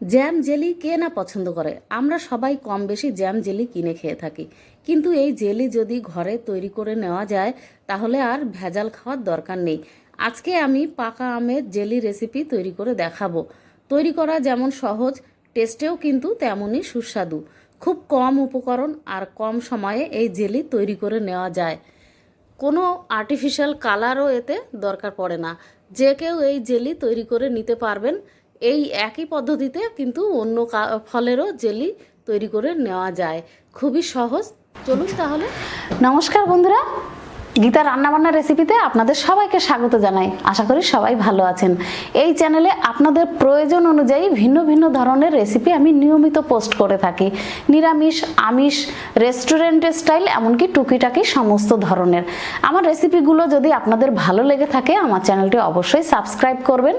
Jam jelly কে না পছন্দ করে? আমরা সবাই কম বেশি জ্যাম জেলি কিনে খেয়ে থাকি। কিন্তু এই জেলি যদি ঘরে তৈরি করে নেওয়া যায়, তাহলে আর ভেজাল খাওয়ার দরকার নেই। আজকে আমি পাকা আমের জেলি রেসিপি তৈরি করে দেখাবো। তৈরি করা যেমন সহজ, টেস্টেও কিন্তু তেমনই সুস্বাদু। খুব কম উপকরণ আর কম সময়ে এই জেলি তৈরি করে নেওয়া যায়। কোনো আর্টিফিশিয়াল কালারও এতে দরকার পড়ে না। যে কেউ এই জেলি তৈরি করে নিতে পারবেন। এই একই পদ্ধতিতে কিন্তু অন্য ফলেরও জেলি তৈরি করে নেওয়া যায়। খুবই সহজ। চলুন তাহলে। নমস্কার বন্ধুরা। গীতা রান্নাবান্না রেসিপিতে আপনাদের সবাইকে স্বাগত জানাই। আশা করি সবাই ভালো আছেন। এই চ্যানেলে আপনাদের প্রয়োজন অনুযায়ী ভিন্ন ভিন্ন ধরনের রেসিপি আমি নিয়মিত পোস্ট করে থাকি। নিরামিষ, আমিষ রেস্টুরেন্টের স্টাইল এমনকি টুকিটাকি সমস্ত ধরনের। আমার রেসিপিগুলো যদি আপনাদের ভালো লেগে থাকে, আমার চ্যানেলটি অবশ্যই সাবস্ক্রাইব করবেন।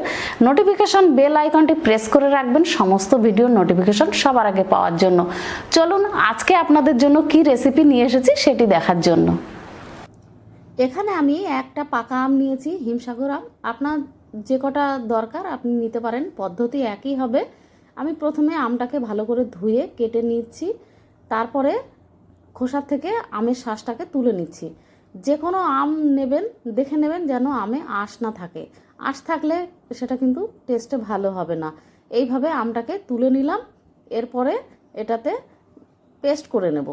নোটিফিকেশন বেল আইকনটি প্রেস করে রাখবেন সমস্ত ভিডিও নোটিফিকেশন সবার আগে পাওয়ার জন্য। চলুন, আজকে আপনাদের জন্য কি রেসিপি নিয়ে এসেছি সেটি দেখার জন্য। এখানে আমি একটা পাকা আম নিয়েছি, হিমসাগর আম। আপনার যে কটা দরকার, আপনি নিতে পারেন। পদ্ধতি একই হবে। আমি প্রথমে আমটাকে ভালো করে ধুয়ে কেটে নিচ্ছি। তারপরে খোসার থেকে আমের শ্বাসটাকে তুলে নিচ্ছি। যে কোনো আম নেবেন, দেখে নেবেন যেন আমে আঁশ না থাকে। আঁশ থাকলে সেটা কিন্তু টেস্টে ভালো হবে না। এইভাবে আমটাকে তুলে নিলাম। এরপরে এটাতে পেস্ট করে নেব।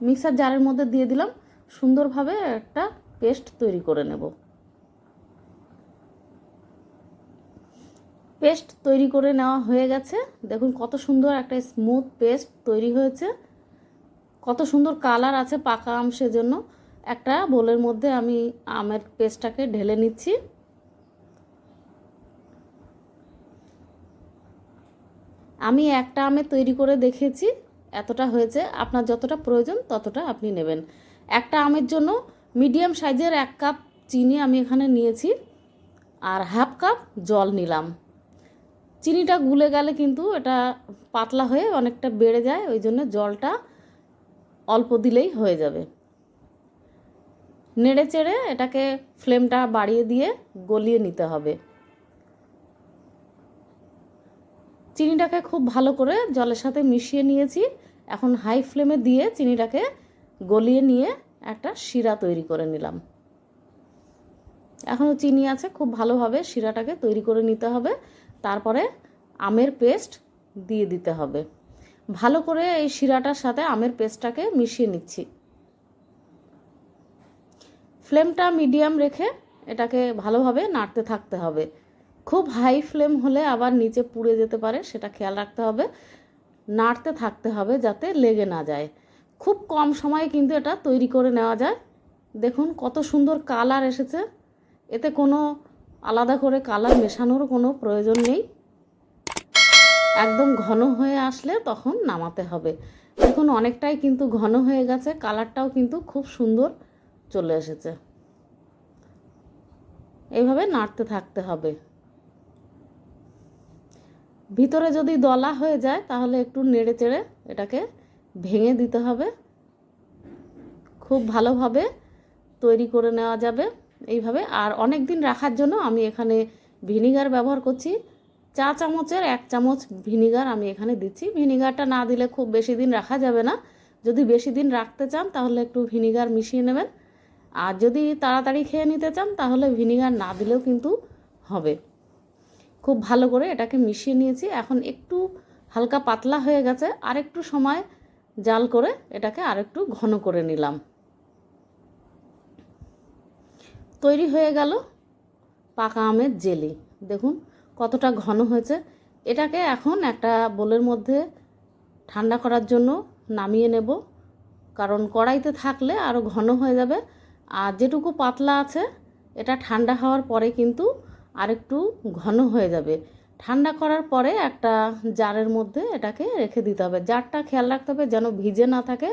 মিক্সার জারের মধ্যে দিয়ে দিলাম। সুন্দরভাবে একটা পেস্ট তৈরি করে নেব। পেস্ট তৈরি করে নেওয়া হয়ে গেছে। দেখুন কত সুন্দর একটা স্মুথ পেস্ট তৈরি হয়েছে। কত সুন্দর কালার আছে পাকা আম সেজন্য। একটা বোলের মধ্যে আমি আমের পেস্টটাকে ঢেলে নিচ্ছি। আমি একটা আমের তৈরি করে দেখেছি। এতটা হয়েছে। আপনার যতটা প্রয়োজন ততটা আপনি নেবেন। একটা আমের জন্য মিডিয়াম সাইজের এক কাপ চিনি আমি এখানে নিয়েছি আর হাফ কাপ জল নিলাম। চিনিটা গুলে গেলে কিন্তু এটা পাতলা হয়ে অনেকটা বেড়ে যায়, ওই জন্য জলটা অল্প দিলেই হয়ে যাবে। নেড়ে চেড়ে এটাকে ফ্লেমটা বাড়িয়ে দিয়ে গলিয়ে নিতে হবে। চিনিটাকে খুব ভালো করে জলের সাথে মিশিয়ে নিয়েছি। এখন হাই ফ্লেমে দিয়ে চিনিটাকে গলিয়ে নিয়ে একটা শিরা তৈরি করে নিলাম। এখনও চিনি আছে, খুব ভালোভাবে শিরাটাকে তৈরি করে নিতে হবে। তারপরে আমের পেস্ট দিয়ে দিতে হবে। ভালো করে এই শিরাটার সাথে আমের পেস্টটাকে মিশিয়ে নিচ্ছি। ফ্লেমটা মিডিয়াম রেখে এটাকে ভালোভাবে নাড়তে থাকতে হবে। খুব হাই ফ্লেম হলে আবার নিচে পুড়ে যেতে পারে, সেটা খেয়াল রাখতে হবে। নাড়তে থাকতে হবে যাতে লেগে না যায়। খুব কম সময়ে কিন্তু এটা তৈরি করে নেওয়া যায়। দেখুন কত সুন্দর কালার এসেছে। এতে কোনো আলাদা করে কালার মেশানোর কোনো প্রয়োজন নেই। একদম ঘন হয়ে আসলে তখন নামাতে হবে। দেখুন অনেকটাই কিন্তু ঘন হয়ে গেছে, কালারটাও কিন্তু খুব সুন্দর চলে এসেছে। এইভাবে নাড়তে থাকতে হবে। ভিতরে যদি দলা হয়ে যায় তাহলে একটু নেড়ে চেড়ে এটাকে ভেঙে দিতে হবে। খুব ভালোভাবে তৈরি করে নেওয়া যাবে এইভাবে। আর অনেক দিন রাখার জন্য আমি এখানে ভিনিগার ব্যবহার করছি। চা চামচের এক চামচ ভিনিগার আমি এখানে দিচ্ছি। ভিনিগারটা না দিলে খুব বেশি দিন রাখা যাবে না। যদি বেশি দিন রাখতে চান তাহলে একটু ভিনিগার মিশিয়ে নেবেন। আর যদি তাড়াতাড়ি খেয়ে নিতে চান তাহলে ভিনিগার না দিলেও কিন্তু হবে। খুব ভালো করে এটাকে মিশিয়ে নিয়েছি। এখন একটু হালকা পাতলা হয়ে গেছে। আর একটু সময় জাল করে এটাকে আরেকটু ঘন করে নিলাম। তৈরি হয়ে গেল পাকা আমের জেলি। দেখুন কতটা ঘন হয়েছে। এটাকে এখন একটা বোলের মধ্যে ঠান্ডা করার জন্য নামিয়ে নেব। কারণ কড়াইতে থাকলে আরও ঘন হয়ে যাবে। আর যেটুকু পাতলা আছে, এটা ঠান্ডা হওয়ার পরে কিন্তু আরেকটু ঘন হয়ে যাবে। ঠান্ডা করার পরে একটা জারের মধ্যে এটাকে রেখে দিতে হবে। জারটা খেয়াল রাখতে হবে যেন ভিজে না থাকে।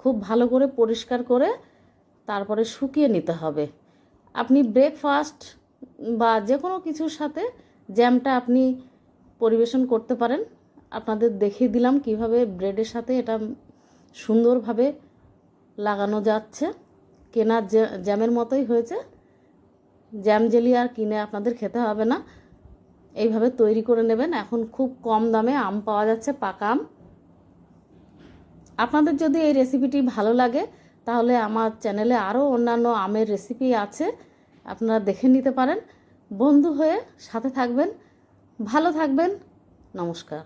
খুব ভালো করে পরিষ্কার করে তারপরে শুকিয়ে নিতে হবে। আপনি ব্রেকফাস্ট বা যে কোনো কিছুর সাথে জ্যামটা আপনি পরিবেশন করতে পারেন। আপনাদের দেখিয়ে দিলাম কীভাবে ব্রেডের সাথে এটা সুন্দরভাবে লাগানো যাচ্ছে। কেনা জ্যামের মতোই হয়েছে। জ্যাম জেলি আর কিনে আপনাদের খেতে হবে না। এইভাবে তৈরি করে নেবেন। এখন খুব কম দামে আম পাওয়া যাচ্ছে, পাকা আম। আপনাদের যদি এই রেসিপিটি ভালো লাগে, তাহলে আমার চ্যানেলে আরও অন্যান্য আমের রেসিপি আছে, আপনারা দেখে নিতে পারেন। বন্ধু হয়ে সাথে থাকবেন, ভালো থাকবেন, নমস্কার।